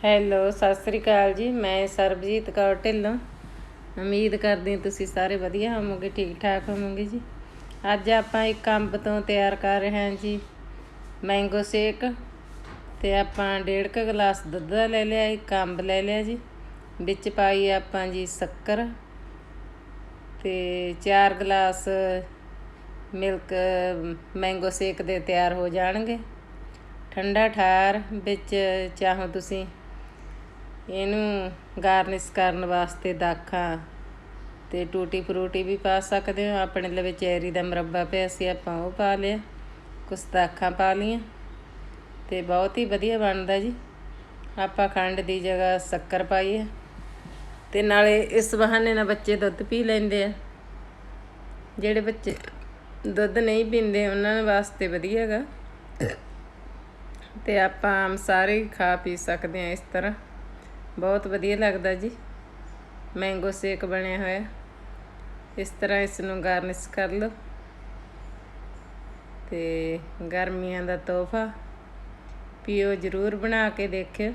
Hello Sat Sri ਅਕਾਲ ਜੀ। ਮੈਂ ਸਰਬਜੀਤ ਕੌਰ ਢਿੱਲੋਂ। ਉਮੀਦ ਕਰਦੀ ਤੁਸੀਂ ਸਾਰੇ ਵਧੀਆ ਹੋਵੋਗੇ, ਠੀਕ ਠਾਕ ਹੋਵੋਗੇ ਜੀ। ਅੱਜ ਆਪਾਂ ਇੱਕ ਅੰਬ ਤੋਂ ਤਿਆਰ ਕਰ ਰਹੇ ਹਾਂ ਜੀ। ਮੈਂਗੋ ਸ਼ੇਕ ਤੇ ਆਪਾਂ ਡੇਢ ਕੁ ਗਲਾਸ ਦੁੱਧ ਦਾ ਲੈ ਲਿਆ, ਇੱਕ ਅੰਬ ਲੈ ਲਿਆ ਜੀ। ਵਿੱਚ ਪਾਈ ਆਪਾਂ ਜੀ ਸ਼ੱਕਰ ਤੇ 4 ਗਲਾਸ ਮਿਲਕ ਮੈਂਗੋ ਸ਼ੇਕ ਦੇ ਤਿਆਰ ਹੋ ਜਾਣਗੇ। ਠੰਡਾ ਠਾਰ ਵਿੱਚ ਚਾਹੋ ਤੁਸੀਂ। ਇਹਨੂੰ ਗਾਰਨਿਸ਼ ਕਰਨ ਵਾਸਤੇ ਦਾਖਾਂ ਤੇ ਟੂਟੀ ਫਰੂਟੀ ਵੀ ਪਾ ਸਕਦੇ ਹੋ। ਆਪਣੇ ਲਈ ਚੈਰੀ ਦਾ ਮੁਰੱਬਾ ਪਿਆ ਸੀ, ਆਪਾਂ ਉਹ ਪਾ ਲਿਆ। ਕੁਛ ਦਾਖਾਂ ਪਾ ਲਈਆਂ ਤੇ ਬਹੁਤ ਹੀ ਵਧੀਆ ਬਣਦਾ ਜੀ। ਆਪਾਂ ਖੰਡ ਦੀ ਜਗ੍ਹਾ ਸ਼ੱਕਰ ਪਾਈਏ ਹੈ ਤੇ ਨਾਲੇ ਇਸ ਬਹਾਨੇ ਨਾਲ ਬੱਚੇ ਦੁੱਧ ਪੀ ਲੈਂਦੇ ਆ। ਜਿਹੜੇ ਬੱਚੇ ਦੁੱਧ ਨਹੀਂ ਪੀਂਦੇ, ਉਹਨਾਂ ਵਾਸਤੇ ਵਧੀਆ ਹੈਗਾ ਤੇ ਆਪਾਂ ਆਮ ਸਾਰੇ ਖਾ ਪੀ ਸਕਦੇ ਆ ਇਸ ਤਰ੍ਹਾਂ। ਬਹੁਤ ਵਧੀਆ ਲੱਗਦਾ ਜੀ। ਮੈਂਗੋ ਸ਼ੇਕ ਬਣਿਆ ਹੋਇਆ। ਇਸ ਤਰ੍ਹਾਂ ਇਸ ਨੂੰ ਗਾਰਨਿਸ਼ ਕਰ ਲਓ। ਤੇ ਗਰਮੀਆਂ ਦਾ ਤੋਹਫਾ ਪੀਓ, ਜ਼ਰੂਰ ਬਣਾ ਕੇ ਦੇਖਿਓ।